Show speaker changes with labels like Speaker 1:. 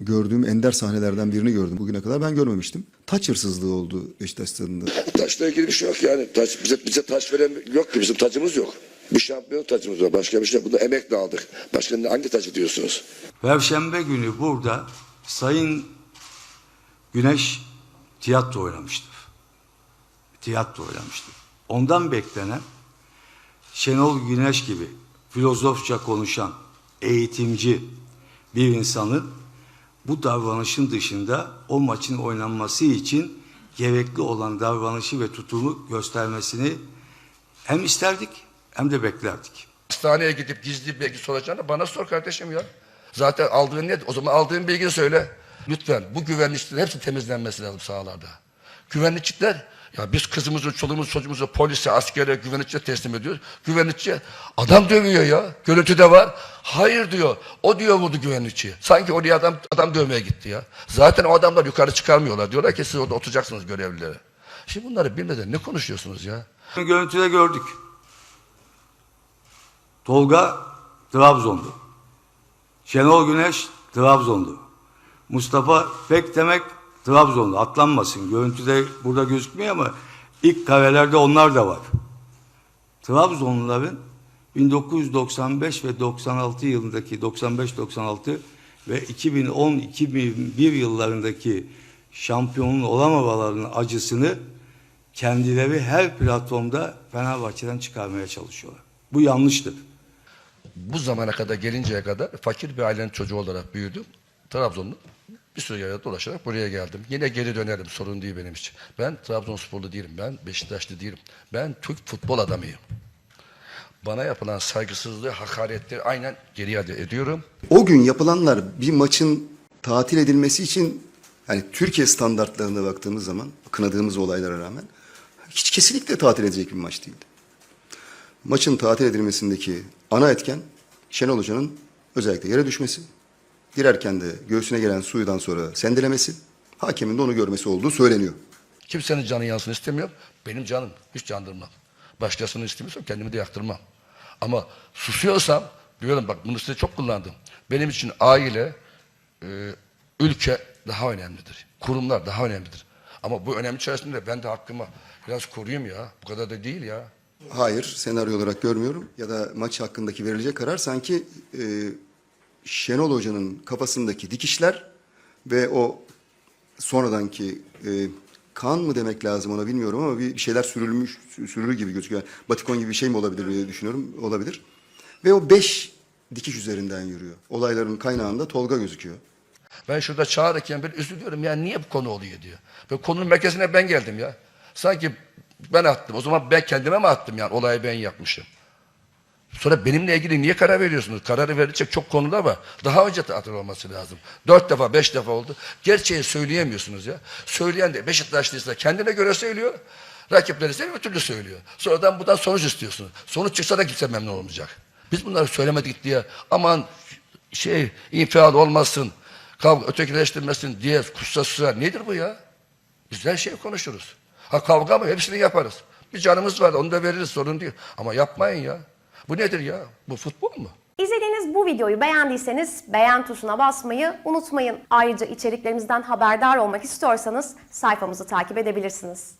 Speaker 1: gördüğüm ender sahnelerden birini gördüm. Bugüne kadar ben görmemiştim. Taç hırsızlığı oldu Beşiktaş stadında.
Speaker 2: Taşla ilgili bir şey yok yani. Taş, bize, bize taş veren yok ki bizim tacımız yok. Bir şampiyon tacımız var. Başka bir şey yok. Bunu emekle aldık. Başka ne- hangi tacı diyorsunuz?
Speaker 3: Perşembe günü burada Sayın Güneş tiyatro oynamıştır. Tiyatro oynamıştır. Ondan beklenen Şenol Güneş gibi filozofça konuşan, eğitimci bir insanın bu davranışın dışında o maçın oynanması için gerekli olan davranışı ve tutumu göstermesini hem isterdik hem de beklerdik.
Speaker 2: Hastaneye gidip gizli bilgi soracağına bana sor kardeşim ya. Zaten aldığın ne? O zaman aldığın bilgiyi söyle. Lütfen bu güvenlikçilerin hepsi temizlenmesi lazım sahalarda. Güvenlikçiler ya biz kızımızı, çoluğumuzu, çocuğumuzu polise, askere, güvenlikçiye teslim ediyoruz. Güvenlikçi adam dövüyor ya. Görüntüde var. Hayır diyor. O diyor vurdu güvenlikçiyi. Sanki oraya adam adam dövmeye gitti ya. Zaten o adamlar yukarı çıkarmıyorlar. Diyorlar ki siz orada oturacaksınız görevlileri. Şimdi bunları bilmeden ne konuşuyorsunuz ya?
Speaker 3: Görüntüde gördük. Tolga Trabzonlu. Şenol Güneş Trabzonlu. Mustafa Pek demek Trabzonlu. Atlanmasın. Görüntüde burada gözükmüyor ama ilk karelerde onlar da var. Trabzonluların 1995 ve 96 yılındaki 95-96 ve 2010-2001 yıllarındaki şampiyonun olamamalarının acısını kendileri her platformda Fenerbahçe'den çıkarmaya çalışıyorlar. Bu yanlıştır.
Speaker 2: bu zamana kadar gelinceye kadar fakir bir ailenin çocuğu olarak büyüdüm. Trabzonlu bir süre yere dolaşarak buraya geldim. Yine geri dönerim sorun değil benim için. Ben Trabzonsporlu değilim. Ben Beşiktaşlı değilim. Ben Türk futbol adamıyım. Bana yapılan saygısızlığı, hakaretleri aynen geri ediyorum.
Speaker 1: O gün yapılanlar bir maçın tatil edilmesi için yani Türkiye standartlarına baktığımız zaman kınadığımız olaylara rağmen hiç kesinlikle tatil edecek bir maç değildi. Maçın tatil edilmesindeki ana etken Şenol Hoca'nın özellikle yere düşmesi, girerken de göğsüne gelen suyudan sonra sendelemesi, hakemin de onu görmesi olduğu söyleniyor.
Speaker 2: Kimsenin canı yansın istemiyorum. Benim canım hiç yandırmam. Başkasını istemiyorsam kendimi de yaktırmam. Ama susuyorsam diyorum bak bunu size çok kullandım. Benim için aile, e, ülke daha önemlidir. Kurumlar daha önemlidir. Ama bu önemli içerisinde ben de hakkımı biraz koruyayım ya. Bu kadar da değil ya.
Speaker 1: Hayır, senaryo olarak görmüyorum. Ya da maç hakkındaki verilecek karar sanki e, Şenol Hoca'nın kafasındaki dikişler ve o sonradanki e, kan mı demek lazım ona bilmiyorum ama bir şeyler sürülmüş, sürülü gibi gözüküyor. Yani batikon gibi bir şey mi olabilir diye düşünüyorum. Olabilir. Ve o beş dikiş üzerinden yürüyor. Olayların kaynağında Tolga gözüküyor.
Speaker 2: Ben şurada çağırırken bir üzülüyorum ya niye bu konu oluyor diyor. Ve konunun merkezine ben geldim ya. Sanki ben attım. O zaman ben kendime mi attım yani olayı ben yapmışım. Sonra benimle ilgili niye karar veriyorsunuz? Kararı verilecek çok konular var. Daha önce tatil olması lazım. Dört defa, beş defa oldu. Gerçeği söyleyemiyorsunuz ya. Söyleyen de Beşiktaşlıysa kendine göre söylüyor. Rakipleri ise bir türlü söylüyor. Sonradan buradan sonuç istiyorsunuz. Sonuç çıksa da kimse memnun olmayacak. Biz bunları söylemedik diye aman şey infial olmasın, kavga ötekileştirmesin diye kussa sürer. Nedir bu ya? Biz her şeyi konuşuruz. Ha kavga mı? Hepsini yaparız. Bir canımız var onu da veririz sorun değil. Ama yapmayın ya. Bu nedir ya? Bu futbol mu?
Speaker 4: İzlediğiniz bu videoyu beğendiyseniz beğen tuşuna basmayı unutmayın. Ayrıca içeriklerimizden haberdar olmak istiyorsanız sayfamızı takip edebilirsiniz.